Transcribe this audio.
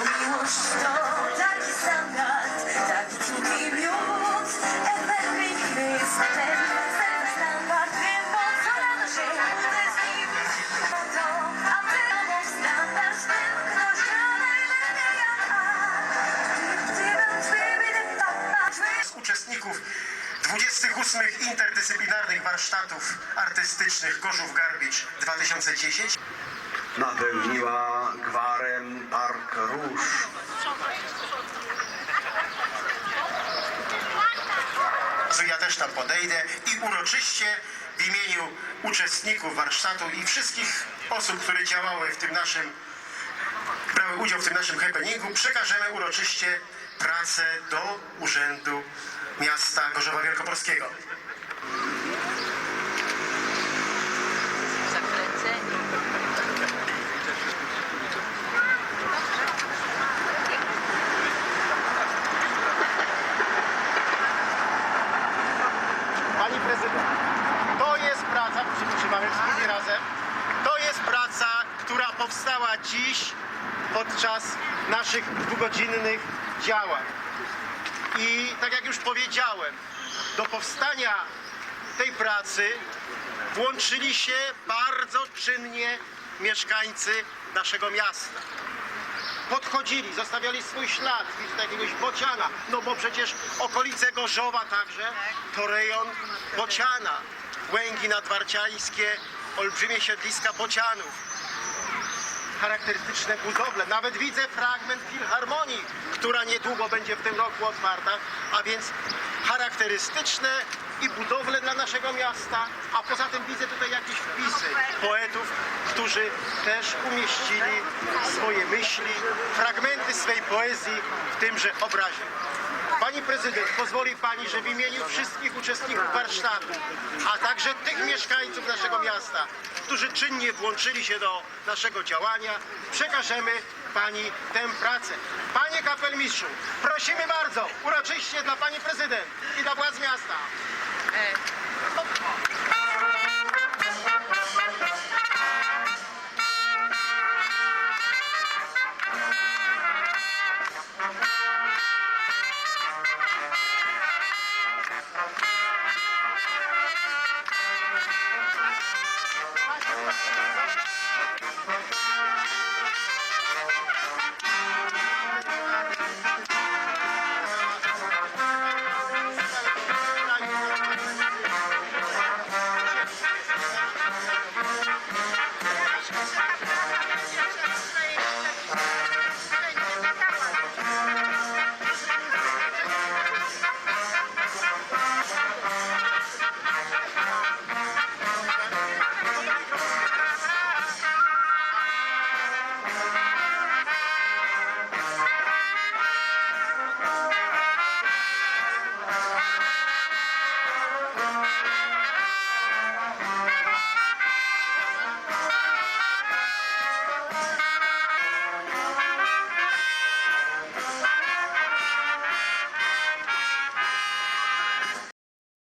Miłość to taki taki miód. Ten, standard. Z nim. Po to, standard ktoś Z uczestników 28 interdyscyplinarnych warsztatów artystycznych Gorzów Garbicz 2010 napełniła gwarem Park Róż. że ja też tam podejdę i uroczyście w imieniu uczestników warsztatu i wszystkich osób, które działały w tym naszym, brały udział w tym naszym happeningu, przekażemy uroczyście pracę do Urzędu Miasta Gorzowa Wielkopolskiego. Zakręcenie. Pani prezydent, to jest praca, trzymamy wspólnie razem, to jest praca, która powstała dziś podczas naszych dwugodzinnych działań. I tak jak już powiedziałem, do powstania tej pracy włączyli się bardzo czynnie mieszkańcy naszego miasta podchodzili, zostawiali swój ślad, widzę jakiegoś bociana, no bo przecież okolice Gorzowa także to rejon bociana. Łęgi nadwarciańskie, olbrzymie siedliska bocianów. Charakterystyczne budowle. Nawet widzę fragment filharmonii, która niedługo będzie w tym roku otwarta, a więc charakterystyczne i budowle dla naszego miasta, a poza tym widzę tutaj jakieś wpisy poetów, którzy też umieścili swoje myśli, fragmenty swej poezji w tymże obrazie. Pani prezydent, pozwoli pani, że w imieniu wszystkich uczestników warsztatu, a także tych mieszkańców naszego miasta, którzy czynnie włączyli się do naszego działania, przekażemy pani tę pracę. Panie kapelmistrzu, prosimy bardzo, uroczyście dla pani prezydent i dla władz miasta. E, Thank you.